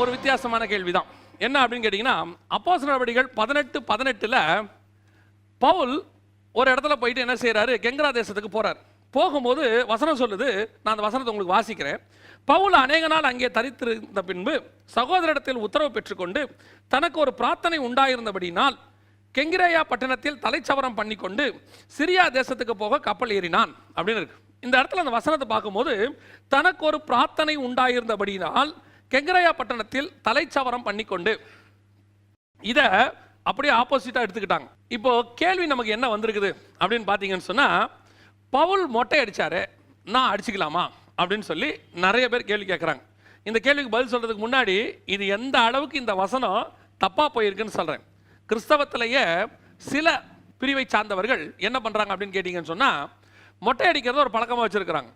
ஒரு வித்தியாசமான கேள்விதான். என்ன அப்படின்னு கேட்டிங்கன்னா அப்போஸ் நடவடிக்கைகள் பதினெட்டு பதினெட்டில் பவுல் ஒரு இடத்துல போயிட்டு என்ன செய்கிறாரு கெங்கரா தேசத்துக்கு போகிறார் போகும்போது வசனம் சொல்லுது நான் அந்த வசனத்தை உங்களுக்கு வாசிக்கிறேன். பவுல் அநேக நாள் அங்கே தரித்திருந்த பின்பு சகோதரிடத்தில் உத்தரவு பெற்றுக்கொண்டு தனக்கு ஒரு பிரார்த்தனை உண்டாயிருந்தபடினால் கெங்கிரேயா பட்டணத்தில் தலைச்சவரம் பண்ணிக்கொண்டு சிரியா தேசத்துக்கு போக கப்பல் ஏறினான் அப்படின்னு இருக்கு. இந்த இடத்துல அந்த வசனத்தை பார்க்கும்போது தனக்கு ஒரு பிரார்த்தனை உண்டாயிருந்தபடினால் கெங்கரையா பட்டணத்தில் தலைச்சவரம் பண்ணிக்கொண்டு இதை அப்படியே ஆப்போசிட்டாக எடுத்துக்கிட்டாங்க. இப்போ கேள்வி நமக்கு என்ன வந்திருக்குது அப்படின்னு பார்த்தீங்கன்னு சொன்னால் பவுல் மொட்டை அடித்தாரு நான் அடிச்சுக்கலாமா அப்படின்னு சொல்லி நிறைய பேர் கேள்வி கேட்குறாங்க இந்த கேள்விக்கு பதில் சொல்கிறதுக்கு முன்னாடி இது எந்த அளவுக்கு இந்த வசனம் தப்பாக போயிருக்குன்னு சொல்கிறேன் கிறிஸ்தவத்திலேயே சில பிரிவை சார்ந்தவர்கள் என்ன பண்ணுறாங்க அப்படின்னு கேட்டிங்கன்னு சொன்னால் மொட்டை அடிக்கிறது ஒரு பழக்கமாக வச்சுருக்கிறாங்க.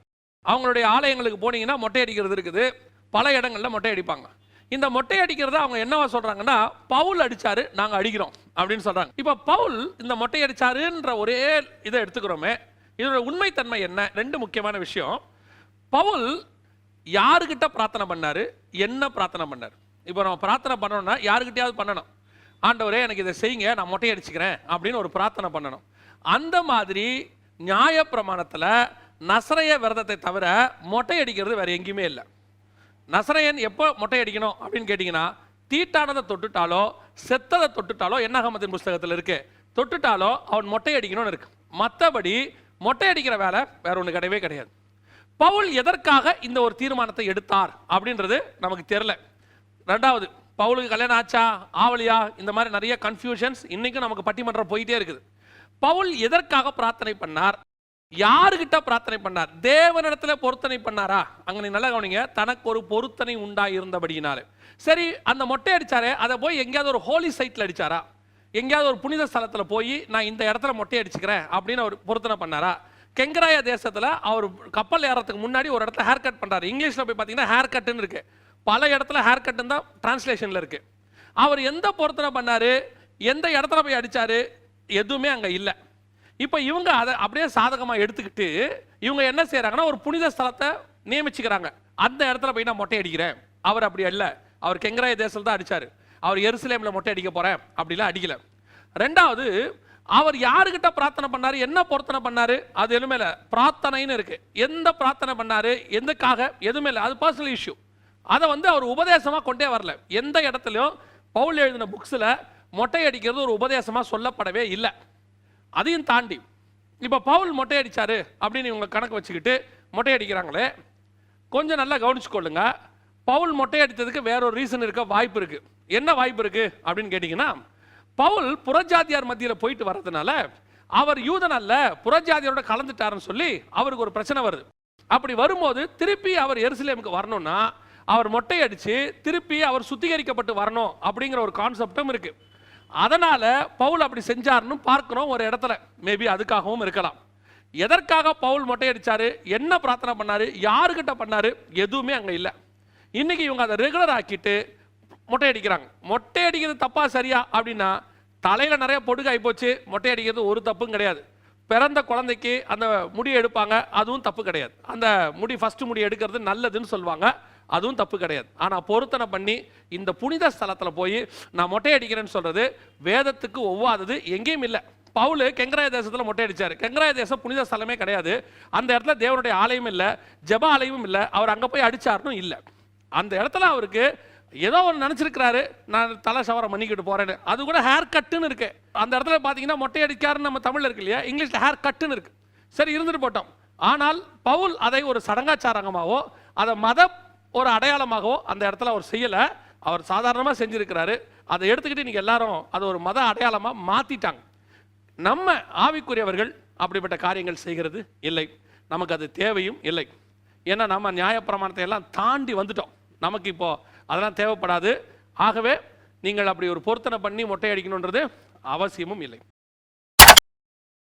அவங்களுடைய ஆலயங்களுக்கு போனீங்கன்னா மொட்டை அடிக்கிறது இருக்குது பல இடங்களில் மொட்டை அடிப்பாங்க. இந்த மொட்டை அடிக்கிறத அவங்க என்னவா சொல்றாங்கன்னா பவுல் அடிச்சாரு நாங்கள் அடிக்கிறோம் அப்படின்னு சொல்றாங்க. இப்போ பவுல் இந்த மொட்டை அடிச்சாருன்ற ஒரே இதை எடுத்துக்கிறோமே. இதோட உண்மைத்தன்மை என்ன? ரெண்டு முக்கியமான விஷயம். பவுல் யாருக்கிட்ட பிரார்த்தனை பண்ணாரு? என்ன பிரார்த்தனை பண்ணார்? இப்போ நம்ம பிரார்த்தனை பண்ணணும்னா யாருக்கிட்டையாவது பண்ணணும். ஆண்டவரே எனக்கு இதை செய்யுங்க நான் மொட்டை அடிச்சுக்கிறேன் அப்படின்னு ஒரு பிரார்த்தனை பண்ணணும். அந்த மாதிரி நியாயப்பிரமாணத்தில் நசரைய விரதத்தை தவிர மொட்டை அடிக்கிறது வேறு எங்கேயுமே இல்லை. நசரையன் எப்போ மொட்டை அடிக்கணும் அப்படின்னு கேட்டிங்கன்னா தீட்டானதை தொட்டுட்டாலோ செத்ததை தொட்டுட்டாலோ என்னாகமத்தின் புஸ்தகத்தில் இருக்கு? தொட்டுட்டாலோ அவன் மொட்டை அடிக்கணும்னு இருக்கு. மற்றபடி மொட்டை அடிக்கிற வேலை வேற ஒன்று கிடையவே கிடையாது. பவுல் எதற்காக இந்த ஒரு தீர்மானத்தை எடுத்தார் அப்படின்றது நமக்கு தெரில ரெண்டாவது பவுலுக்கு கல்யாணம் ஆச்சா ஆவலியா? இந்த மாதிரி நிறைய கன்ஃபியூஷன்ஸ் இன்றைக்கும் நமக்கு பட்டிமன்றம் போயிட்டே இருக்குது. பவுல் எதற்காக பிரார்த்தனை பண்ணார்? யாருகிட்ட பிரார்த்தனை பண்ணார்? தேவனிடத்துல பொருத்தனை பண்ணாரா? அங்க நீ நல்லா கவனிங்க தனக்கு ஒரு பொருத்தனை உண்டா இருந்தபடியினாலே சரி அந்த மொட்டை அடிச்சாரே அதை போய் எங்கேயாவது ஒரு ஹோலி சைட்ல அடிச்சாரா? எங்கேயாவது ஒரு புனித ஸ்தலத்தில் போய் நான் இந்த இடத்துல மொட்டை அடிச்சுக்கிறேன் அப்படின்னு அவர் பொருத்தனை பண்ணாரா? கெங்கராய தேசத்தில் அவர் கப்பல் ஏறத்துக்கு முன்னாடி ஒரு இடத்துல ஹேர் கட் பண்ணுறாரு இங்கிலீஷில் போய் பார்த்தீங்கன்னா ஹேர் கட்டுன்னு இருக்கு. பல இடத்துல ஹேர் கட்டுன்னு தான் டிரான்ஸ்லேஷனில் இருக்கு. அவர் எந்த பொருத்தனை பண்ணார்? எந்த இடத்துல போய் அடித்தார் எதுவுமே அங்கே இல்லை. இப்போ இவங்க அதை அப்படியே சாதகமாக எடுத்துக்கிட்டு இவங்க என்ன செய்கிறாங்கன்னா ஒரு புனித ஸ்தலத்தை நியமிச்சுக்கிறாங்க. அந்த இடத்துல போய் நான் மொட்டை அடிக்கிறேன். அவர் அப்படி அல்ல. அவர் கெங்கராய தேசத்தில் தான் அடித்தார் அவர் எருசலேமில் மொட்டை அடிக்க போகிறேன் அப்படிலாம் அடிக்கல. ரெண்டாவது அவர் யாருக்கிட்ட பிரார்த்தனை பண்ணாரு? என்ன பொருத்தனை பண்ணாரு? அது எதுவுமே இல்லை. பிரார்த்தனைன்னு இருக்கு. எந்த பிரார்த்தனை பண்ணாரு? எதுக்காக? எதுவுமே இல்லை. அது பர்சனல் இஷ்யூ அதை வந்து அவர் உபதேசமாக கொண்டே வரல. எந்த இடத்துலையும் பவுல் எழுதின புக்ஸில் மொட்டை அடிக்கிறது ஒரு உபதேசமாக சொல்லப்படவே இல்லை. அதையும் தாண்டி இப்போ பவுல் மொட்டை அடிச்சாரு அப்படின்னு இவங்க கணக்கு வச்சுக்கிட்டு மொட்டை அடிக்கிறாங்களே கொஞ்சம் நல்லா கவனிச்சுக்கொள்ளுங்க. பவுல் மொட்டை அடித்ததுக்கு வேற ஒரு ரீசன் இருக்க வாய்ப்பு இருக்குது என்ன வாய்ப்பு இருக்குது அப்படின்னு கேட்டிங்கன்னா பவுல் புறஜாதியார் மத்தியில் போயிட்டு வர்றதுனால அவர் யூதன் அல்ல புறஜாதியாரோட கலந்துட்டாருன்னு சொல்லி அவருக்கு ஒரு பிரச்சனை வருது. அப்படி வரும்போது திருப்பி அவர் எருசலேமுக்கு வரணும்னா அவர் மொட்டை அடித்து திருப்பி அவர் சுத்திகரிக்கப்பட்டு வரணும் அப்படிங்கிற ஒரு கான்செப்டும் இருக்குது அதனால் பவுல் அப்படி செஞ்சாருன்னு பார்க்குறோம் ஒரு இடத்துல. மேபி அதுக்காகவும் இருக்கலாம். எதற்காக பவுல் மொட்டை அடிச்சாரு என்ன பிரார்த்தனை பண்ணார்? யாருக்கிட்ட பண்ணார்? எதுவுமே அங்கே இல்லை. இன்றைக்கி இவங்க அதை ரெகுலர் ஆக்கிட்டு மொட்டை அடிக்கிறாங்க மொட்டை அடிக்கிறது தப்பாக சரியா? அப்படின்னா தலையில் நிறைய பொடுகாய் போச்சு மொட்டை அடிக்கிறது ஒரு தப்பும் கிடையாது. பிறந்த குழந்தைக்கு அந்த முடி எடுப்பாங்க. அதுவும் தப்பு கிடையாது. அந்த முடி ஃபஸ்ட்டு முடி எடுக்கிறது நல்லதுன்னு சொல்லுவாங்க. அதுவும் தப்பு கிடையாது. ஆனால் பொருத்தனை பண்ணி இந்த புனித ஸ்தலத்தில் போய் நான் மொட்டை அடிக்கிறேன்னு சொல்கிறது வேதத்துக்கு ஒவ்வாதது எங்கேயும் இல்லை. பவுல் கெங்கராய தேசத்தில் மொட்டை அடிச்சார் கெங்கராய தேசம் புனித ஸ்தலமே கிடையாது. அந்த இடத்துல தேவனுடைய ஆலயம் இல்லை ஜப ஆலயமும் இல்லை. அவர் அங்கே போய் அடிச்சாருன்னு இல்லை. அந்த இடத்துல அவருக்கு ஏதோ ஒன்று நினச்சிருக்கிறாரு. நான் தலை சவரம் பண்ணிக்கிட்டு போகிறேன்னு அது கூட ஹேர் கட்டுன்னு இருக்கு. அந்த இடத்துல பார்த்தீங்கன்னா மொட்டை அடிக்காருன்னு நம்ம தமிழில் இருக்கு இல்லையா? இங்கிலீஷில் ஹேர் கட்டுன்னு இருக்கு. சரி இருந்துட்டு போட்டோம். ஆனால் பவுல் அதை ஒரு சடங்காச்சாரங்கமாகவோ அதை மத ஒரு அடையாளமாகவோ அந்த இடத்துல அவர் செய்யலை. அவர் சாதாரணமாக செஞ்சுருக்கிறாரு. அதை எடுத்துக்கிட்டு இன்னைக்கு எல்லாரும் அதை ஒரு மத அடையாளமாக மாற்றிட்டாங்க நம்ம ஆவிக்குரியவர்கள் அப்படிப்பட்ட காரியங்கள் செய்கிறது இல்லை. நமக்கு அது தேவையும் இல்லை. ஏன்னா நம்ம நியாயப்பிரமாணத்தை எல்லாம் தாண்டி வந்துட்டோம். நமக்கு இப்போது அதெல்லாம் தேவைப்படாது. ஆகவே நீங்கள் அப்படி ஒரு பொருத்தனை பண்ணி மொட்டை அடிக்கணுன்றது அவசியமும் இல்லை.